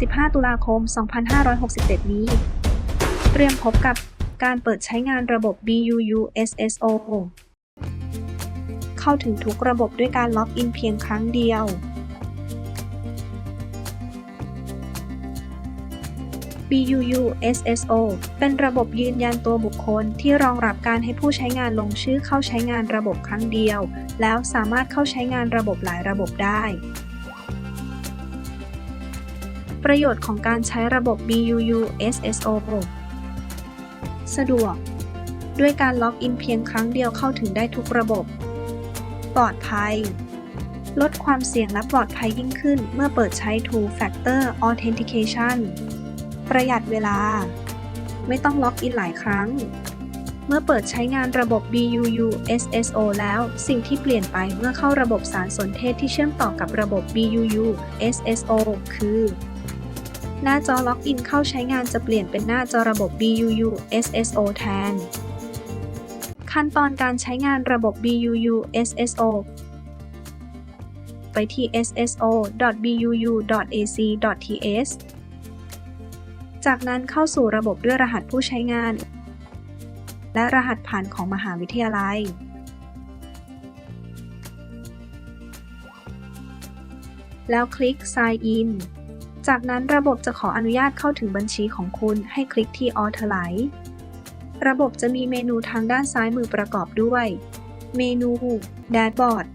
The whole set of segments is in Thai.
15 ตุลาคม 2567 นี้ เตรียมพบกับการเปิดใช้งานระบบ BUU SSO เข้าถึงทุกระบบด้วยการล็อกอินเพียงครั้งเดียว BUU SSO เป็นระบบยืนยันตัวบุคคลที่รองรับการให้ผู้ใช้งานลงชื่อเข้าใช้งานระบบครั้งเดียว แล้วสามารถเข้าใช้งานระบบหลายระบบได้ ประโยชน์ของการใช้ระบบ BUU SSO สะดวก ด้วยการล็อกอินเพียงครั้งเดียวเข้าถึงได้ทุกระบบ ปลอดภัย ลดความเสี่ยงและปลอดภัยยิ่งขึ้นเมื่อเปิดใช้ Two Factor Authentication ประหยัดเวลา ไม่ต้องล็อกอินหลายครั้ง เมื่อเปิดใช้งานระบบ BUU SSO แล้ว สิ่งที่เปลี่ยนไปเมื่อเข้าระบบสารสนเทศที่เชื่อมต่อกับระบบ BUU SSO คือ หน้าจอล็อกอินเข้าใช้งานจะเปลี่ยนเป็นหน้าจอระบบ BUU SSO แทน ขั้นตอนการใช้งานระบบ BUU SSO ไปที่ sso.buu.ac.th จากนั้นเข้าสู่ระบบด้วยรหัสผู้ใช้งาน และรหัสผ่านของมหาวิทยาลัย แล้วคลิก Sign In จากนั้นระบบจะขออนุญาตเข้าถึงบัญชีของคุณให้คลิกที่ Authorize ระบบจะมีเมนูทางด้านซ้ายมือประกอบด้วย เมนู Dashboard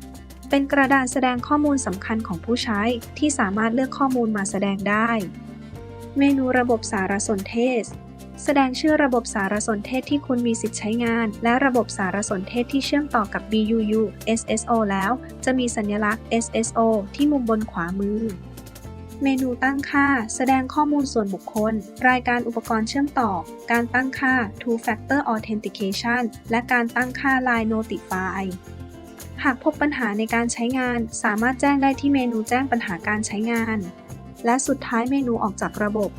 เป็นกระดานแสดงข้อมูลสำคัญของผู้ใช้ที่สามารถเลือกข้อมูลมาแสดงได้ เมนูระบบสารสนเทศ แสดงชื่อระบบสารสนเทศที่คุณมีสิทธิ์ใช้งาน และระบบสารสนเทศที่เชื่อมต่อกับ BUU SSO แล้ว จะมีสัญลักษณ์ SSO ที่มุมบนขวามือ เมนูตั้งค่า แสดงข้อมูลส่วนบุคคล รายการอุปกรณ์เชื่อมต่อ การตั้งค่า Two Factor Authentication และการตั้งค่า Line Notify หากพบปัญหาในการใช้งาน สามารถแจ้งได้ที่เมนูแจ้งปัญหาการใช้งาน และสุดท้ายเมนูออกจากระบบ